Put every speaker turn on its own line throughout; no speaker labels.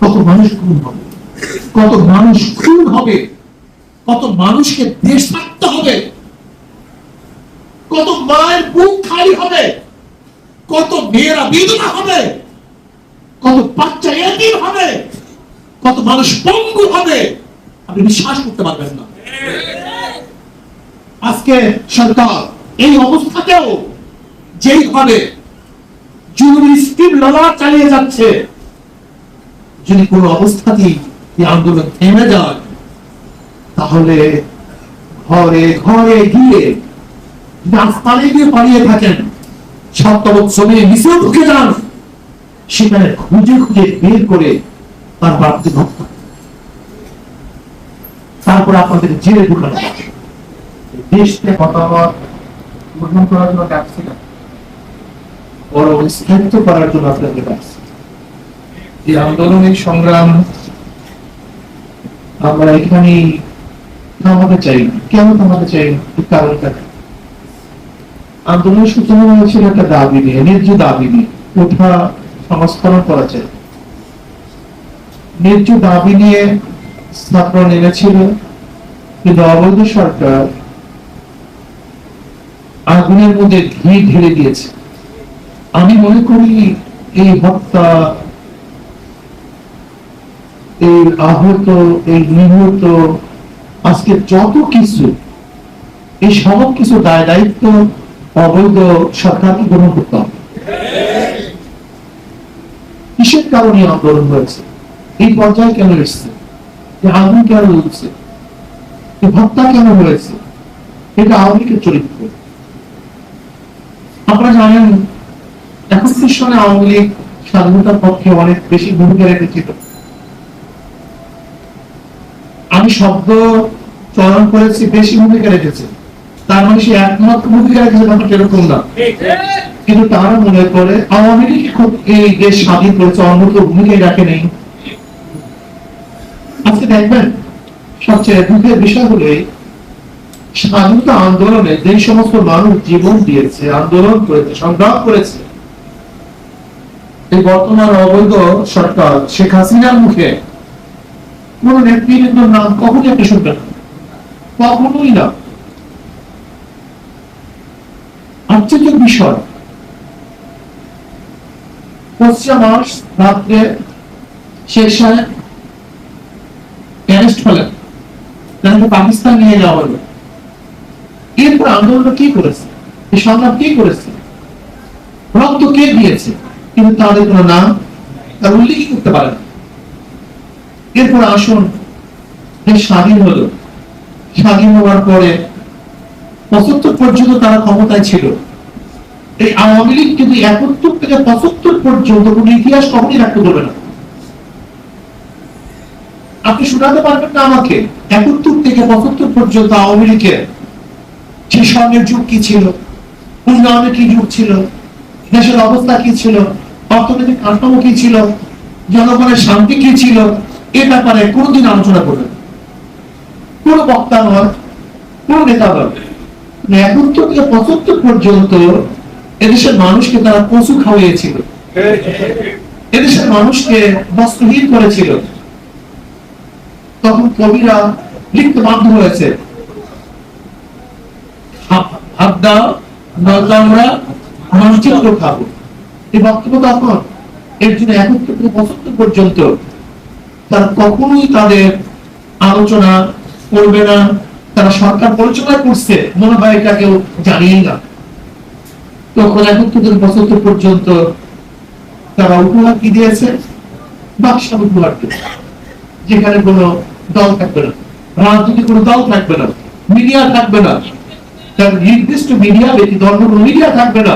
কত মানুষ খুন হবে? কত মানুষ খুন হবে? কত মানুষকে দেশ থাকতে হবে? কত মায়ের বুক খালি হবে? কত মেয়েরা বিধবা হবে? কত বাচ্চা এতিম হবে? কত মানুষ পঙ্গু হবে? আপনি বিশ্বাস করতে পারবেন না। আজকে সরকার এই অবস্থাতেও যেইভাবে জরুরি স্টিম লড়া চালিয়ে যাচ্ছে যদি কোনো অবস্থাতেই এই আন্দোলন থেমে যায়, তাহলে ঘরে ঘরে গিয়ে রাস্তায় গিয়ে পালিয়ে থাকেন। সপ্তমক শ্রমে মিশেও ঢুকে যান। সেখানে খুঁজে খুঁজে বের করে তার বাড়িতে হত্যা তারপর আপনাদের জেলে ঢুকানো।
দেশকে মতামত গ্রহণ করার জন্য ডাকছি না
বড় স্থায়িত্ব করার জন্য আপনাদের কাছে
এই আন্দোলনিক সংগ্রাম
আমরা এখানে থামাতে চাই কেন থামাতে চাই কারণটা? আন্দোলনের সূচনা হয়েছিল একটা দাবি নিয়ে, ন্যায্য দাবি নিয়ে। ওঠা সংস্করণ করা চাই ন্যায্য দাবি নিয়ে ছাত্র নেমেছিল কিন্তু অবৈধ সরকার আগুনের মধ্যে ঘি ঢেলে দিয়েছে আমি মনে করি এই হত্যা আহত, এই নিহত, আজকে যত কিছু, এই সব কিছু দায় দায়িত্ব অবৈধ সরকারকে গ্রহণ করতে হবে। কিসের কারণে আন্দোলন হয়েছে? এই পর্যায়ে কেন এসছে? আগুন কেন এই হত্যা কেন হয়েছে? এটা আওয়ামী চরিত্র। আপনারা জানেন একত্রিশ সনে আওয়ামী লীগ স্বাধীনতার পক্ষে অনেক বেশি ভূমিকা রেখেছিল। আমি শব্দ চয়ন করেছি, বেশি ভূমিকা রেখেছে। তার মানে সে একমাত্র ভূমিকা রেখেছে, ব্যাপারটা এরকম না। কিন্তু তারা মনে করে, আওয়ামী লীগ খুব এই দেশ স্বাধীন করেছে, অন্য কেউ ভূমিকাই রাখে নেই? আজকে দেখবেন, সবচেয়ে দুঃখের বিষয় হলো স্বাধীনতা আন্দোলনে যে সমস্ত মানুষ জীবন দিয়েছে, আন্দোলন করেছে, সংগ্রাম করেছে, এই বর্তমান অবৈধ সরকার শেখ হাসিনার মুখে কোন নেতৃবৃন্দর নাম কখনই আপনি শুনবেন। কখনোই না। আশ্চর্য বিষয়। মার্চ রাত্রে সাহেব অ্যারেস্ট হলেন। তাকে পাকিস্তান নিয়ে যাওয়া হলো। এরপর আন্দোলন কি করেছে? এই সংগ্রাম কি করেছে? রক্ত কে দিয়েছে? কিন্তু তাদের কোনো নাম তার উল্লেখ করতে পারে এরপর আসুন স্বাধীন হলো। স্বাধীন হওয়ার পরে পঁচাত্তর পর্যন্ত তারা ক্ষমতায় ছিল। এই আওয়ামী লীগ কিন্তু একাত্তর থেকে পঁচাত্তর পর্যন্ত কোন ইতিহাস কখনই রাখতে দেবে না। আপনি শোনাতে পারবেন না আমাকে, একাত্তর থেকে পঁচাত্তর পর্যন্ত আওয়ামী লীগের সেই স্বর্ণের যুগ কি ছিল? উন্নয়নের কি যুগ ছিল? দেশের অবস্থা কি ছিল? অর্থনৈতিক কাঠামো কি ছিল? জনগণের শান্তি কি ছিল? এ ব্যাপারে কোনদিন আলোচনা করবেন না। কোন বক্তা নয় কোন নেতা নয় মানে একাত্তর থেকে পঁচাত্তর পর্যন্ত এদেশের মানুষকে তারা পশু খাওয়িয়েছিল। এদেশের মানুষকে বস্ত্রহীন করেছিল। তখন কবিরা লিখতে বাধ্য হয়েছে। হাত- দাও খাব। এই বক্তব্য তখন এর জন্য একত্র থেকে পঁচাত্তর পর্যন্ত তারা কখনোই তাদের আলোচনা করবে না তারা সরকার পরিচালনা করছে মনে হয় এটা কেউ জানিয়ে না। তখন একত্র থেকে পঁচাত্তর পর্যন্ত তারা উপহার কি দিয়েছে? বাক্সাল উপহার যেখানে কোনো দল থাকবে না রাজনীতি কোনো দল থাকবে না মিডিয়া থাকবে না তার নির্দিষ্ট মিডিয়া ব্যতীত অন্য কোনো মিডিয়া থাকবে না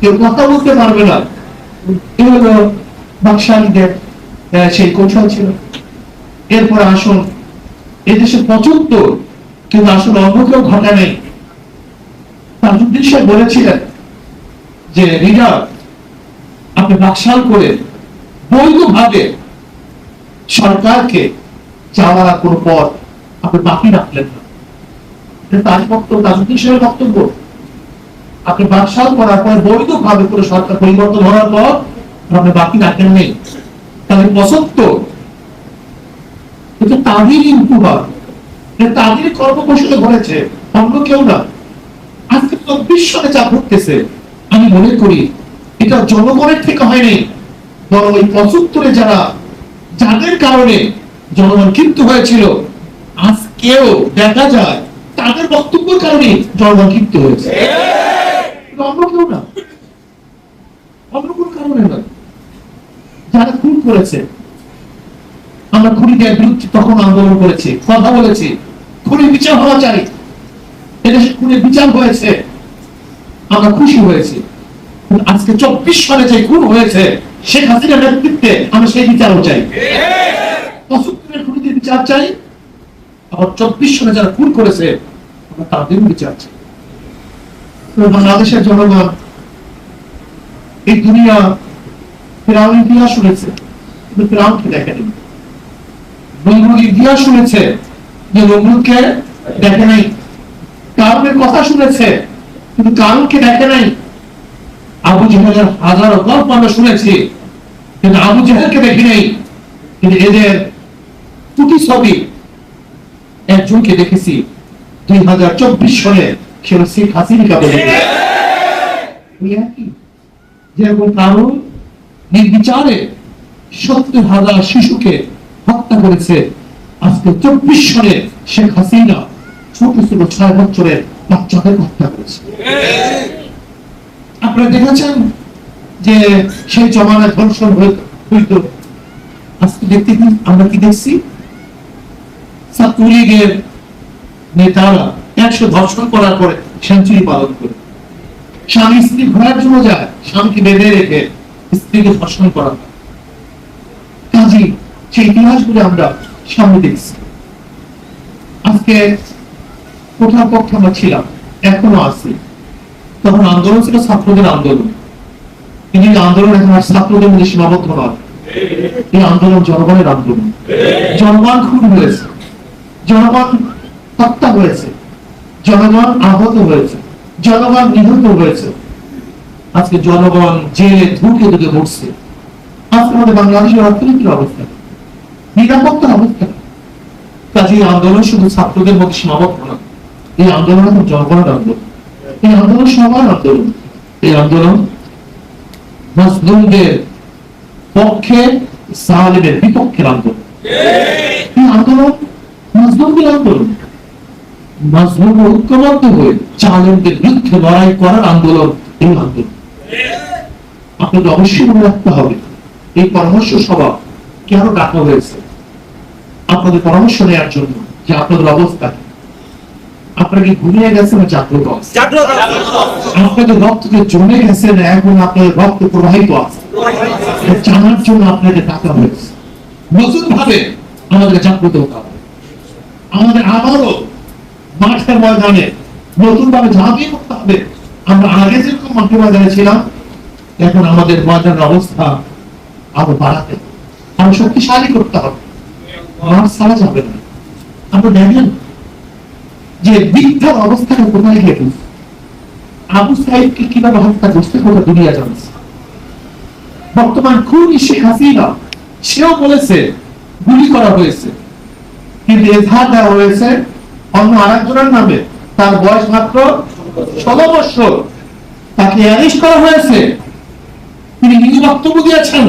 কেউ কথা বলতে পারবে না। এ হলো বাকশালীদের আহ, সেই কৌশল ছিল। এরপর আসুন এদেশে পঁচাত্তর, কিন্তু আসলে অন্য কেউ ঘটা নেই। তাজুদ্দিন সাহেব বলেছিলেন যে রিজার্ভ আপনি বাকশাল করে বৈধভাবে সরকারকে চাওয়ার কোনো পথ আপনি বাকি রাখলেন না। তার বক্তব্য তাজুদ্দিন সাহেবের বক্তব্য। আপনি বাকশাল করার পর বৈধভাবে কোনো সরকার পরিবর্তন হওয়ার পর আপনি বাকি রাখেন নেই। তাহলে পঁচাত্তর। এটা তাদেরই উপহার এটা তাদেরই কর্মকৌশলে ঘটেছে, অন্য কেউ না। আজকে চব্বিশ সালে যা ঘটতেছে, আমি মনে করি এটা জনগণের থেকে হয়নি, বরং ওই পঁচাত্তরে যারা, যাদের কারণে জনগণ কিন্তু হয়েছিল, আজকেও দেখা যায় তাদের বক্তব্যের কারণে জনগণ কিন্তু হয়েছে। অন্য কেউ না। অন্য কোন কারণে না। যারা খুন করেছে, আমরা খুনিদের বিরুদ্ধে তখন আন্দোলন করেছি, কথা বলেছি খুনি বিচার হওয়া চাই। এদেশে খুনের বিচার হয়েছে, আমরা খুশি হয়েছি। আজকে চব্বিশ সালে যে খুন হয়েছে, শেখ হাসিনার নেতৃত্বে আমরা সেই বিচারও চাই। পঁচাত্তরের খুনিদের বিচার চাই, আবার চব্বিশ সালে যারা খুন করেছে, আমরা তাদের বিচার চাই। বাংলাদেশের জনগণ, এই দুনিয়া ফেরাউন ইতিহাস শুনেছে কিন্তু ফেরাউনকে দেখেনি। নমরুদ ইতিহাস শুনেছে যে নমরুদকে দেখে নাই। কারণের কথা শুনেছে কিন্তু কারণকে দেখে নাই। আবু জেহেলের হাজারো গল্প আমরা শুনেছি কিন্তু আবু জেহেলকে দেখি নাই। কিন্তু এদের দুটি ছবি একজনকে দেখেছি দুই হাজার চব্বিশ সালে ছিল শেখ হাসিনাকে বলে ওই যেরকম কারণ নির্বিচারে সত্তর হাজার শিশুকে হত্যা করেছে আজকে চব্বিশ সালে শেখ হাসিনা। ছোট ছোট ছয় বছরের বাচ্চাদের হত্যা করেছে। আপনারা দেখেছেন যে সেই জমানায় ধর্ষণ হইত আজকে দেখতে আমরা কি দেখছি? ছাত্রলীগের নেতারা একশো ধর্ষণ করার পরে সেঞ্চুরি পালন করে। স্বামী স্ত্রী ঘোরার জন্য যায়, স্বামীকে বেঁধে রেখে স্ত্রীকে ধর্ষণ করা। কাজী সেই ইতিহাসগুলো আমরা সামনে দেখছি। আজকে কোথাও পক্ষে আমরা ছিলাম, এখনও আছি। তখন আন্দোলন ছিল ছাত্রদের আন্দোলন। কিন্তু আন্দোলন এখন আর ছাত্রদের মধ্যে সীমাবদ্ধ নয়। এই আন্দোলন জনগণের আন্দোলন। জনগণ খুন হয়েছে। জনগণ হত্যা হয়েছে। জনগণ আহত হয়েছে। জনগণ নিহত হয়েছে। আজকে জনগণ জেলে ধুকে ধুকে মরছে। আজকে আমাদের বাংলাদেশের অর্থনীতির অবস্থা নিরাপত্তার অবস্থা কাজে আন্দোলন শুধু ছাত্রদের মধ্যে সীমাবদ্ধ না, এই আন্দোলন এখন জনগণের আন্দোলন। এই আন্দোলন সবার আন্দোলন। এই আন্দোলন মজলুমদের পক্ষে, সালেমের বিপক্ষের আন্দোলন। এই আন্দোলন মজলুমদের আন্দোলন। মজলুম ঐক্যবদ্ধ হয়ে চালেমদের বিরুদ্ধে লড়াই করার আন্দোলন এই আন্দোলন। আপনাদের অবশ্যই মনে রাখতে হবে এই পরামর্শ সভা কেন ডাকা হয়েছে? আপনাদের পরামর্শ নেওয়ার জন্য যে আপনাদের অবস্থা কি? আপনারা কি ঘুমিয়ে গেছেন না জাগ্রত? আপনাদের রক্তকে জমে গেছে না এখন আপনাদের রক্ত প্রবাহিত আছে? জানার জন্য আপনাদের ডাকা হয়েছে। নতুন ভাবে আমাদের জাগ্রত হতে হবে। আমাদের আবারও মাঠের ময়দানে নতুন ভাবে ঝাঁপিয়ে পড়তে হবে। আমরা আগে যেরকম মাঠের ময়দানে ছিলাম এখন আমাদের ময়দানের অবস্থা আরও বাড়াতে আরও শক্তিশালী করতে হবে। মাঠ ছাড়া যাবে না। দেখেন যে কোথায় গিয়ে। আবু সাইদকে কীভাবে হত্যা গোটা দুনিয়া বর্তমান খুন শেখ হাসিনা, সেও বলেছে, গুলি করা হয়েছে। কিন্তু এজাহার দেওয়া হয়েছে, অন্য আরেকজনের নামে। তার বয়স মাত্র তাকে করা হয়েছে। তিনি নিজে বক্তব্য দিয়েছেন।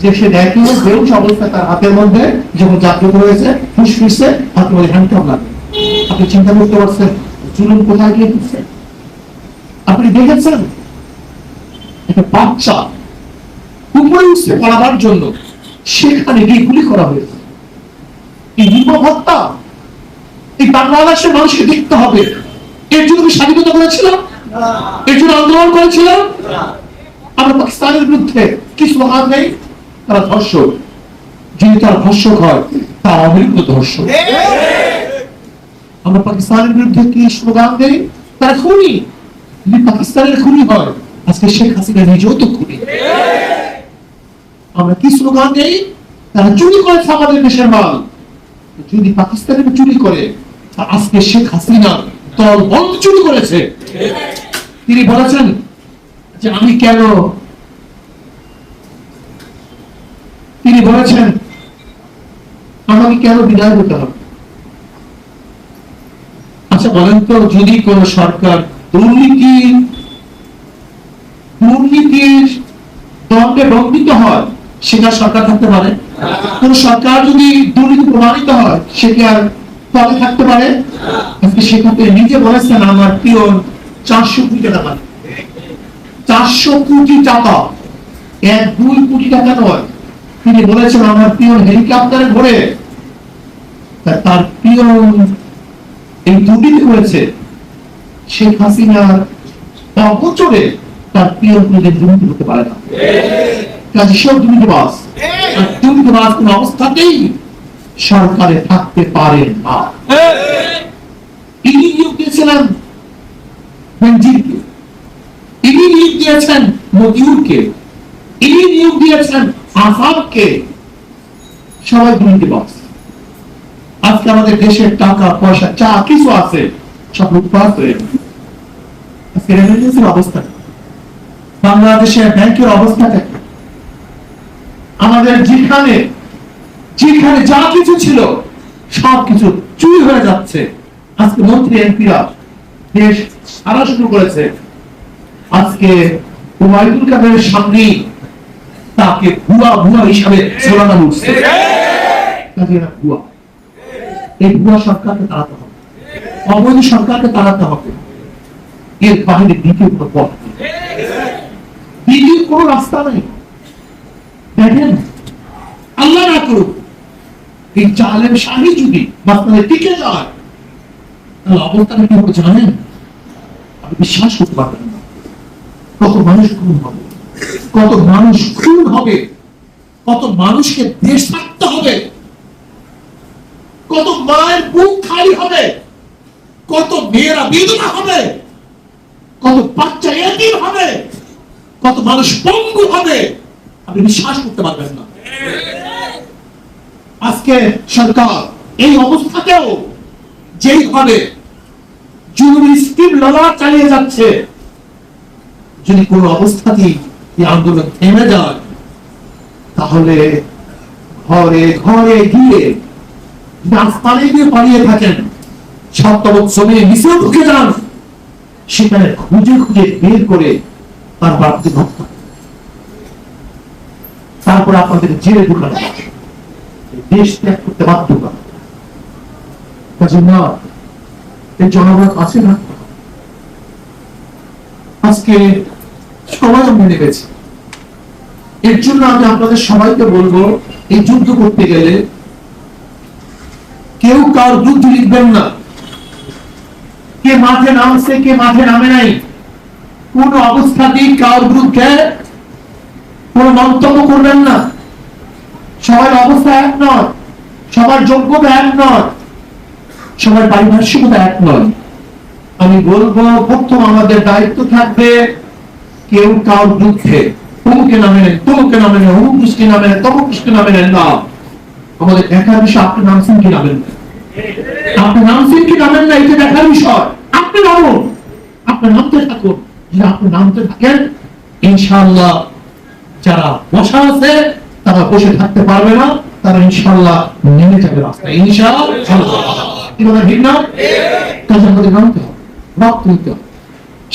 যে সে দেখে অবস্থা তার হাতের মধ্যে যখন জাগ্রত হয়েছে হাতে মধ্যে লাগে আপনি চিন্তা করতে পারছেন, জুলুম কোথায় গিয়ে ঢুকছে আপনি দেখেছেন? একটা বাচ্চা উপরে উঠছে পড়াবার জন্য। সেখানে গিয়ে গুলি করা হয়েছে। এই নির্মম হত্যা এই বাংলাদেশের মানুষকে দেখতে হবে। এর জন্য কি স্বাধীনতা করেছিলাম এর জন্য আন্দোলন করেছিলাম আমরা পাকিস্তানের বিরুদ্ধে কি স্লোগান নেই, তারা ধর্ষক। যদি তারা ধর্ষক হয় ধর্ষক। আমরা পাকিস্তানের বিরুদ্ধে কি স্লোগান দেই? খুনি। যদি পাকিস্তানের খুনি হয়, আজকে শেখ হাসিনা নিজেও তো খুনি। আমরা কি স্লোগান দেই? তারা চুরি করেছে আমাদের দেশের মাল। যদি পাকিস্তানের চুরি করে আজকে শেখ হাসিনা করেছে। তিনি বলেছেন যে আমি কেন? তিনি বলেছেন, আমাকে কেন বিদায় হবে? আচ্ছা বলেন তো, যদি কোন সরকার দুর্নীতি, দুর্নীতির দণ্ডে দণ্ডিত হয়, সেটা সরকার থাকতে পারে? কোন সরকার যদি দুর্নীতি প্রমাণিত হয় সে কি আর পদে থাকতে পারে? আজকে সেখানে নিজে বলেছেন, আমার প্রিয় চারশো কোটি টাকা পায়। চারশো কোটি টাকা। এক, দুই কোটি টাকা নয়। তিনি বলেছেন, আমার প্রিয় হেলিকপ্টারে ভরে তার প্রিয় এই দুর্নীতি করেছে শেখ হাসিনার অগোচরে তার প্রিয় কোনদিন দুর্নীতি করতে পারে না। কাজে সব দুর্নীতিবাস দুর্নীতিবাস কোন অবস্থাতেই সরকারে থাকতে পারে না। নিয়োগ দিয়েছিলেন মঞ্জিরকে। ইনি নিয়োগ দিয়েছেন নিয়োগ দিয়েছেন সবাই দুর্নীতিবাস আজকে আমাদের দেশের টাকা, পয়সা, যা কিছু আছে, সব লুটপাট হয়ে আজকে রেমিটেন্সের অবস্থা? বাংলাদেশের ব্যাংকের অবস্থাটা? আমাদের যেখানে যেখানে যা কিছু ছিল, সব কিছু চুরি হয়ে যাচ্ছে। আজকে মন্ত্রী এমপিরা দেশ সারা শুরু করেছে। আজকে ওবায়দুল কাদেরের সামনে তাকে ভুয়া ভুয়া হিসাবে চলানো উঠছে ভুয়া। এই ভুয়া সরকারকে তাড়াতে হবে। অবৈধ সরকারকে তাড়াতে হবে। এর বাইরে দ্বিতীয় কোনো পথ দ্বিতীয় কোনো রাস্তা নেই। দেখেন, আল্লাহ না করুক শাহী টিকে তাহলে অবস্থাটা কি হবে জানেন? আপনি বিশ্বাস করতে পারবেন না। কত মানুষ খুন হবে, কত মানুষ খুন হবে, কত মানুষকে দেশ থাকতে হবে, কত মায়ের বুক খালি হবে, কত মেয়েরা বিধবা হবে, কত বাচ্চা এতিম হবে, কত মানুষ পঙ্গু হবে, আপনি বিশ্বাস করতে পারবেন না। আজকে সরকার এই অবস্থাতেও যেই ভাবে জরুরি স্কিম লড়া চালিয়ে যাচ্ছে, যদি কোন অবস্থাতেই এই আন্দোলন থেমে যায়, তাহলে ঘরে ঘরে গিয়ে রাস্তায় গিয়ে পালিয়ে থাকেন সপ্তম শ্রমিক মিশেও ঢুকে যান, সেখানে খুঁজে খুঁজে বের করে তার বাড়তি হত্যা তারপর আপনাদের জেলে ঢুকানো। দেশ ত্যাগ করতে বাধ্য করা। কাজে না এই জনগণ আছে না? আজকে সবাই আমরা নেমেছি। এর জন্য আমি আপনাদের সবাইকে বলব, এই যুদ্ধ করতে গেলে কেউ কার যুদ্ধ লিখবেন না। কে মাঠে নামছে, কে মাঠে নামে নাই, কোন অবস্থাতেই কার বিরুদ্ধে কোন মন্তব্য করবেন না। সবার অবস্থা এক নয়, সবার যোগ্যতা এক নয়, সবার পারিপার্শ্বিকতা এক নয়। আমি বলব, প্রথম আমাদের দায়িত্ব থাকবে কেউ কার বিরুদ্ধে। তমুকে নামে নেন তমুকে নামে নেন অমুক দৃষ্টি নামে নেন তমুক দৃষ্টি নামে নেন না। আমাদের দেখার বিষয়, আপনি নামছেন কি নামেন আপনি নামছেন কি নামেন না, এটা দেখার বিষয়। আপনি নামুন। আপনি নামতে থাকুন। যদি আপনি নামতে থাকেন, ইনশাআল্লাহ যারা বসা আছে তারা বসে থাকতে পারবে না, তারা ইনশাআল্লাহ নেমে যাবে বলে ঠিক না? নামতে হবে, রক্ত দিতে হবে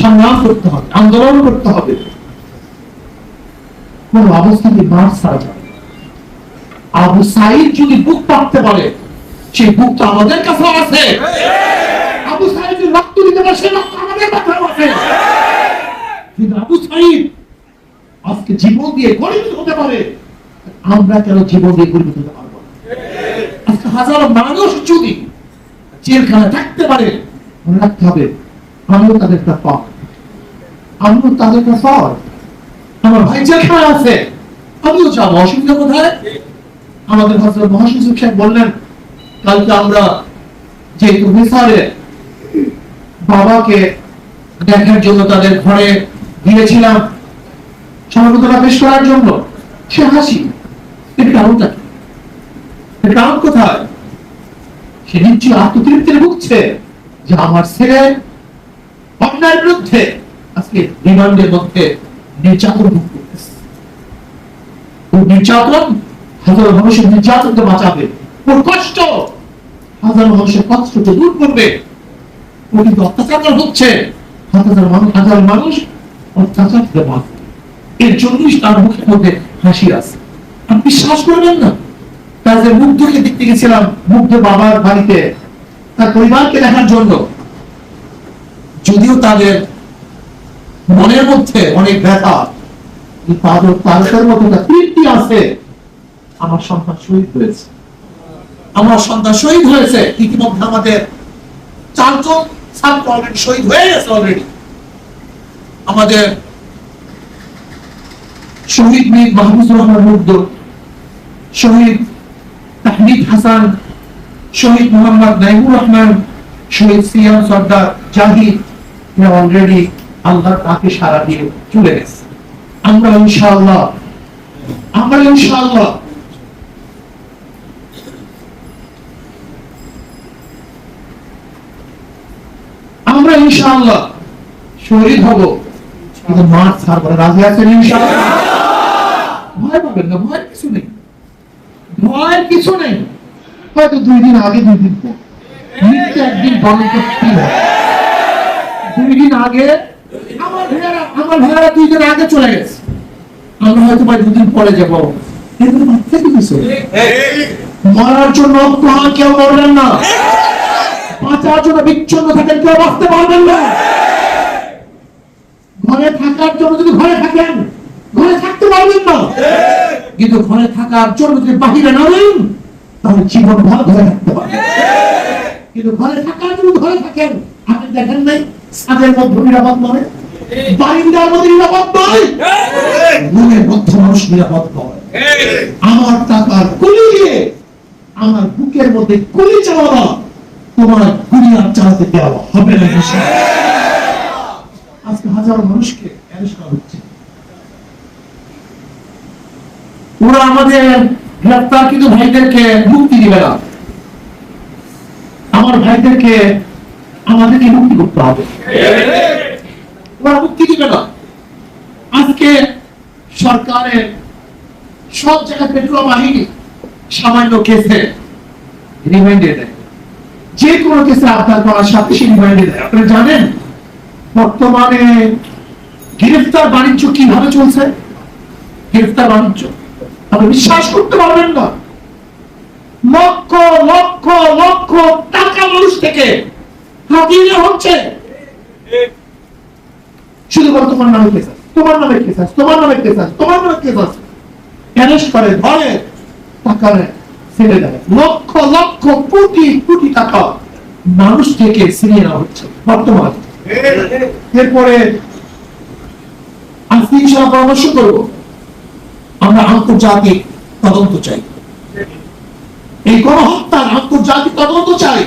সংগ্রাম করতে হবে, আন্দোলন করতে হবে। কোন মাঠ ছাড়া যাবে আবু সাইদ যদি বুক পাততে পারে, সেই বুক তো আমাদের কাছে আছে। আবু সাইদ যদি রক্ত দিতে পারে, সেই রক্ত আমাদের কাছেও আছে। কিন্তু আবু সাইদ আজকে জীবন দিয়ে গরিব হতে পারে। আমরা কেন জীবন দিয়ে গরিব হতে পারব আজকে হাজারো মানুষ যদি জেলখানে থাকতে পারে, মনে রাখতে হবে, আমিও তাদের একটা পথ আমিও তাদের একটা পথ আমার ভাই জেলখানে আছে। আমিও যাব, অসুবিধা কোথায়? আমাদের হজরত মহাসচিব সাহেব বললেন, কালকে আমরা যেহেতু মিসারে বাবাকে দেখার জন্য তাদের ঘরে গিয়েছিলাম সমবেদনা পেশ করার জন্য। সে হাসি। এর কি কোথায়? সে নিশ্চয়ই আত্মতৃপ্তির ভুগছে যে আমার ছেলে অন্যায়ের বিরুদ্ধে আজকে রিমান্ডের মধ্যে নির্যাতন ভোগ করতেছে। ও নির্যাতন মানুষের বাঁচাবে। ওর কষ্ট হাজার মানুষের কষ্টকে দূর করবে। ও কিন্তু অত্যাচার হচ্ছে। হাজার মানুষ হাজার মানুষ অত্যাচার এর জন্যই তার মুখের মধ্যে হাসি আছে। বিশ্বাস করবেন না। তাদের মুগ্ধকে দেখতে গেছিলাম মুগ্ধ বাবার বাড়িতে তার পরিবারকে দেখার জন্য। যদিও তাদের মনের মধ্যে অনেক ব্যথা তাদের তারকের মতো তৃপ্তি আছে। আমার সন্তান শহীদ হয়েছে। আমার সন্তান শহীদ হয়েছে। ইতিমধ্যে আমাদের চারজন ছাত্র অলরেডি শহীদ হয়ে গেছে অলরেডি আমাদের শহীদ মীর মাহবুবুর রহমান মুগ্ধ শহীদ তাহমিদ হাসান, শহীদ মোহাম্মদ নাইমুর রহমান, শহীদ সিয়াম সর্দার জাহিদ অলরেডি আল্লাহর তাকে সারা দিয়ে চলে গেছে। আমরা ইনশাআল্লাহ আমরা ইনশাআল্লাহ আমরা ইনশাআল্লাহ শহীদ হব। কিন্তু মাঠ। রাজি আছেন ইনশাআল্লাহ? ভয় পাবেন না, ভয়ের কিছু নেই। ভয়ের কিছু নেই। হয়তো দুই দিন আগে দুই দিন পর। একদিন বরণ করতেই হবে। দুই দিন আগে আমার ভাইয়ারা আমার ভাইয়ারা দুই দিন আগে চলে গেছে। আমরা হয়তো বা দুদিন পরে যাব। এগুলো বাচ্চা কি কিছু মরার জন্য অজ্ঞান কেউ মরবেন না। বাঁচার জন্য বিচ্ছন্ন থাকেন কেউ বাঁচতে পারবেন না। ঘরে থাকার জন্য যদি ঘরে থাকেন, ঘরে থাকতে পারবেন না। কিন্তু ঘরে থাকার জন্য যদি বাহিরে নামেন তাহলে জীবন ভর পারবেন কিন্তু ঘরে থাকার জন্য ঘরে থাকেন, আপনি দেখেন নাই, ছাদের মধ্যে নিরাপদ নয় বারিন্দার মধ্যে নিরাপদ নয়। রুমের মধ্যে মানুষ নিরাপদ নয়। আমার টাকার কুলি দিয়ে আমার বুকের মধ্যে কুলি চালাবা তোমার আর চালাতে দেওয়া হবে না আজকে হাজার মানুষকে অ্যারেস্ট করা হচ্ছে। ওরা আমাদের গ্রেপ্তার কিন্তু ভাইদেরকে মুক্তি দিবে না। আমার ভাইদেরকে আমাদেরকে মুক্তি করতে হবে। ওরা মুক্তি দিবে না। আজকে সরকারের সব জায়গায় পেট্রোল বাহিনী সামান্য কেসে রিমাইন্ডে দেয়। যে কোনো কেসে আবদার করার সাথে সে রিমাইন্ডে দেয়। আপনারা জানেন বর্তমানে গ্রেফতার বাণিজ্য কীভাবে চলছে? গ্রেফতার বাণিজ্য। আপনি বিশ্বাস করতে পারবেন না। লক্ষ লক্ষ লক্ষ টাকা মানুষ থেকে হাতিয়ে হচ্ছে। শুধু বল তোমার নামে কেস তোমার নামে কেস তোমার নামে কেস তোমার নামে কেস অ্যারেস্ট করে? ধরে টাকা নেয় ছেড়ে দেয়। লক্ষ লক্ষ কোটি কোটি টাকা মানুষ থেকে নেওয়া হচ্ছে বর্তমানে। এরপরে আজকে পরামর্শ করব? আমরা আন্তর্জাতিক তদন্ত চাই। এই গণহত্যার আন্তর্জাতিক তদন্ত চাই।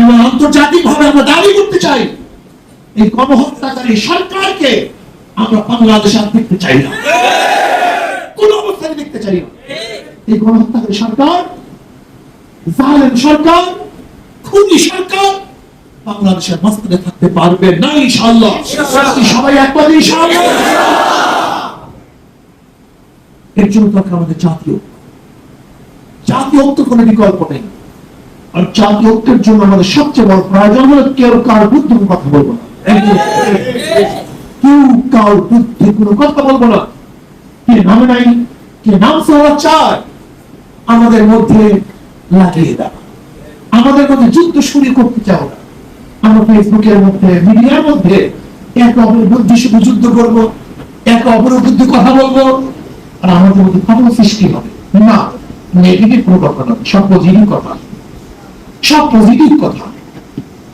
এবং আন্তর্জাতিক ভাবে আমরা দাবি করতে চাই, এই গণহত্যাকারী সরকারকে আমরা বাংলাদেশে আর দেখতে চাই না। কোন অবস্থায় দেখতে চাই না। এই গণহত্যাকারী সরকার, জালেম সরকার, খুনি সরকার বাংলাদেশের মাঝখানে থাকতে পারবে না, ইনশাআল্লাহ। সবাই একবার ইনশাআল্লাহ। এর জন্য দরকার আমাদের জাতীয়। জাতীয় কোনো বিকল্প নেই। আর জাতীয় ঐক্যের জন্য আমাদের সবচেয়ে বড় প্রয়োজন হলো কেউ কার বুদ্ধি কথা বলব না। কেউ কার বুদ্ধি কোনো কথা বলব না। কে নামে নাই, কে নাম সহা চায় আমাদের মধ্যে লাগিয়ে দাও। আমাদের মধ্যে যুদ্ধ শুরু করতে চাও না। আমরা ফেসবুকের মধ্যে, মিডিয়ার মধ্যে এক অপরের বুদ্ধি শুধু যুদ্ধ করব, এক অপরের বুদ্ধি কথা বলব আর আমাদের মধ্যে ফাটল সৃষ্টি হবে। না নেগেটিভ কোনো কথা নয়, সব পজিটিভ কথা। সব পজিটিভ কথা।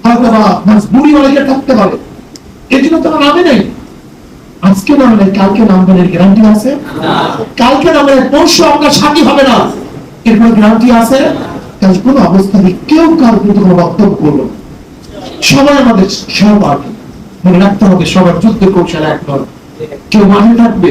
হয়তো বা মজবুরি অনেকে থাকতে পারে। এই জন্য নামে নেই। আজকে কালকে নামবেন গ্যারান্টি আছে? কালকে পরশু আপনার সাথী হবে না। এর কোনো গ্যারান্টি আছে? কাজ কোনো অবস্থায় কেউ কার কিন্তু কোনো বক্তব্য করল সবাই আমাদের সহপাঠী। মনে রাখতে হবে, সবার যুদ্ধ কৌশল এক কেউ মাঠে থাকবে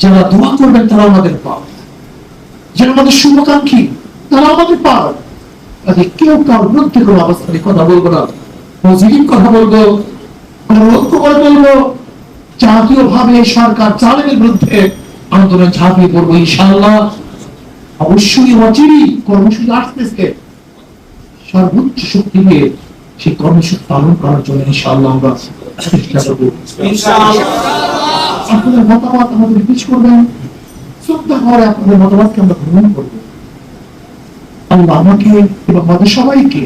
যারা দোয়া করবেন তারা আমাদের পাওয়া যারা আমাদের শুভাকাঙ্ক্ষী, তারা আমাদের পাওয়া কাজে কেউ কার বিরুদ্ধে কোনো অবস্থানে কথা বলব না। পজিটিভ কথা বলব ঐক্য করে বলব। জাতীয় ভাবে সরকার চালানোর বিরুদ্ধে আন্দোলন ঝাঁপিয়ে পড়ব ইনশাআল্লাহ। অবশ্যই অচিরই কর্মসূচি আসতেছে। সর্বোচ্চ শক্তি দিয়ে সেই কর্মসূচি পালন করার জন্য ইনশাআল্লাহ আমরা চেষ্টা করব। আপনাদের মতামত আমাদের পিছ করবেন। শ্রদ্ধা করে আপনাদের মতামতকে আমরা গ্রহণ করব। আল্লাহ আমাকে এবং আমাদের সবাইকে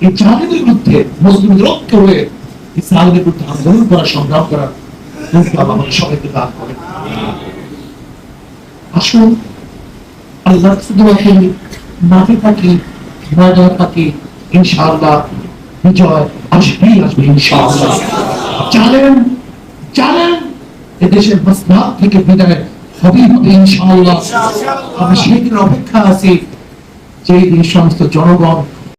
এই জালেমের বিরুদ্ধে মুসলিমদের ঐক্য হয়ে ইসলামের বিরুদ্ধে আন্দোলন করা সংগ্রাম করা আমাদের সবাইকে দান করে আসুন আল্লাহ মাঠে থাকি থাকি, ইনশাআল্লাহ বিজয় আসবেই আসবে ইনশাআল্লাহ। জানেন জানেন এদেশের মাসলাহ থেকে বিদায় হবেই হবে ইনশাআল্লাহ। আমি সেই দিন অপেক্ষা আছি যেই দিন সমস্ত জনগণ